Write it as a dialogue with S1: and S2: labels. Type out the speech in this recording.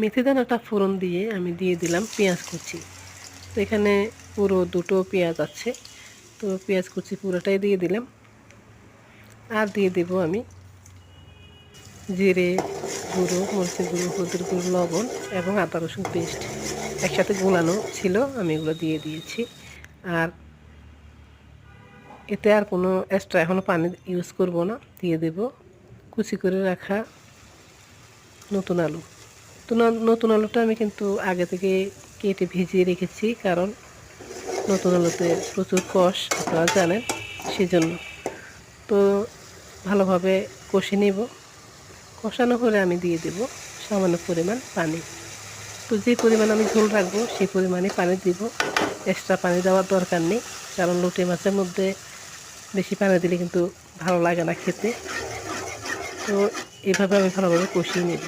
S1: মেথি দানাটা ফোড়ন দিয়ে আমি দিয়ে দিলাম পেঁয়াজ কুচি। তো এখানে পুরো দুটো পেঁয়াজ আছে। তো পেঁয়াজ কুচি পুরোটাই দিয়ে দিলাম। আর দিয়ে দেব আমি জিরে গুঁড়ো, মরিচের গুঁড়ো, হলুদের গুঁড়ো, লবণ এবং আদা রসুন পেস্ট। একসাথে গোলানো ছিল, আমি এগুলো দিয়ে দিয়েছি। আর এতে আর কোনো এক্সট্রা এখনও পানি ইউজ করব না। দিয়ে দেব কুচি করে রাখা নতুন আলু। নতুন আলুটা আমি কিন্তু আগে থেকে কেটে ভিজিয়ে রেখেছি, কারণ নতুন আলুতে প্রচুর কষ, আপনারা জানেন, সেজন্য। তো ভালোভাবে কষে নেব। কষানো হলে আমি দিয়ে দেব সামান্য পরিমাণ পানি। তো যে পরিমাণ আমি ঝোল রাখব, সেই পরিমাণে পানি দিব। এক্সট্রা পানি দেওয়ার দরকার নেই, কারণ লোটে মাছের মধ্যে বেশি পানি দিলে কিন্তু ভালো লাগে না খেতে। তো এভাবে আমি ভালোভাবে কষিয়ে নেব।